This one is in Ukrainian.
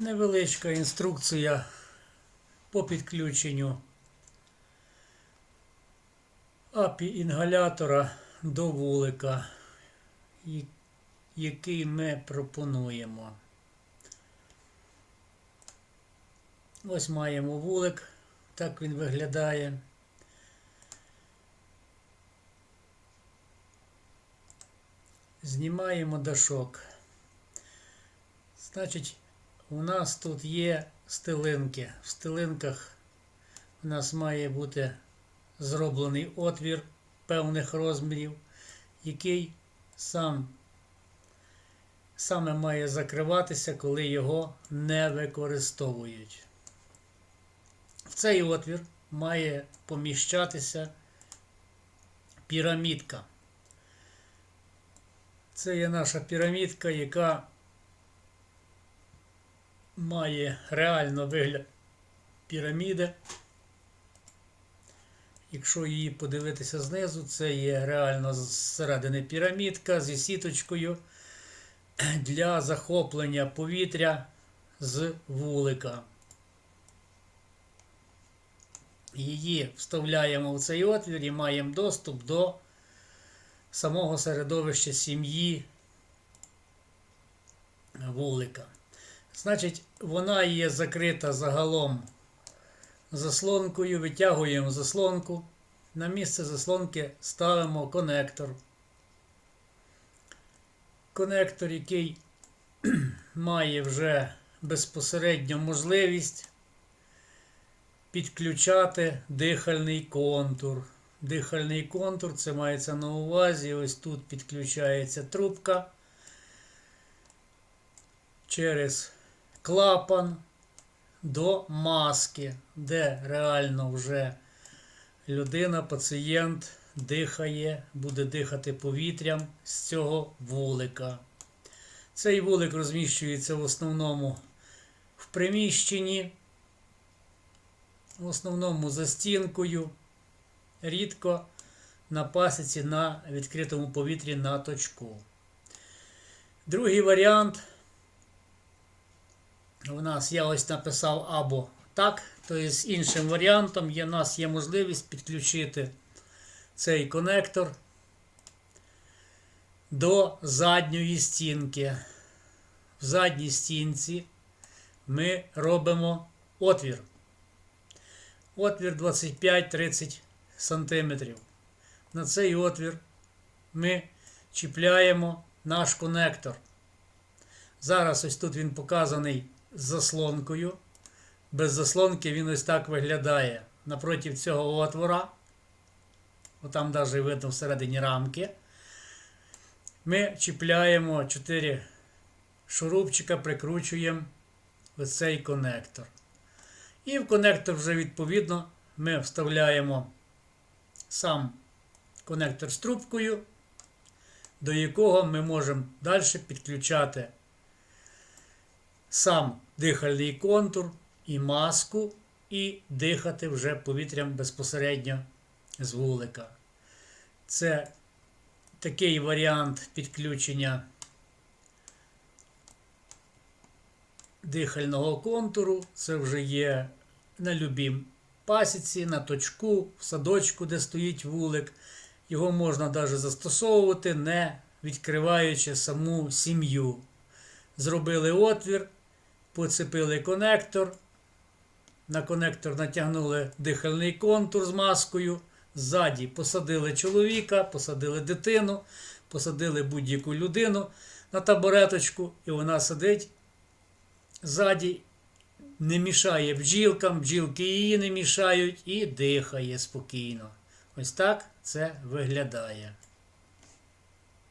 Невеличка інструкція по підключенню API інгалятора до вулика, який ми пропонуємо. Ось маємо вулик, так він виглядає. Знімаємо дашок. Значить, у нас тут є стилинки. В стилинках у нас має бути зроблений отвір певних розмірів, який сам саме має закриватися, коли його не використовують. В цей отвір має поміщатися пірамідка. Це є наша пірамідка, яка має реально вигляд піраміди. Якщо її подивитися знизу, це є реально зсередини пірамідка зі сіточкою для захоплення повітря з вулика. Її вставляємо в цей отвір і маємо доступ до самого середовища сім'ї вулика. Значить, вона є закрита загалом заслонкою, витягуємо заслонку. На місце заслонки ставимо конектор. Конектор, який має вже безпосередньо можливість підключати дихальний контур. Дихальний контур, це мається на увазі. Ось тут підключається трубка через клапан до маски, де реально вже людина, пацієнт дихає, буде дихати повітрям з цього вулика. Цей вулик розміщується в основному в приміщенні, в основному за стінкою, рідко на пасіці на відкритому повітрі на точку. Другий варіант у нас я ось написав або так, тобто з іншим варіантом є, у нас є можливість підключити цей конектор до задньої стінки. В задній стінці ми робимо отвір. Отвір 25-30 см. На цей отвір ми чіпляємо наш конектор. Зараз ось тут він показаний з заслонкою. Без заслонки він ось так виглядає. Напроти цього отвора. Отам навіть видно всередині рамки. Ми чіпляємо 4 шурупчика, прикручуємо ось цей конектор. І в конектор вже відповідно ми вставляємо сам конектор з трубкою, до якого ми можемо далі підключати сам дихальний контур і маску, і дихати вже повітрям безпосередньо з вулика. Це такий варіант підключення дихального контуру. Це вже є на любій пасіці, на точку, в садочку, де стоїть вулик. Його можна навіть застосовувати, не відкриваючи саму сім'ю. Зробили отвір, поцепили конектор. На конектор натягнули дихальний контур з маскою. Ззаді посадили чоловіка, посадили дитину, посадили будь-яку людину на табуреточку, і вона сидить ззаді, не мішає бджілкам, бджілки її не мішають і дихає спокійно. Ось так це виглядає.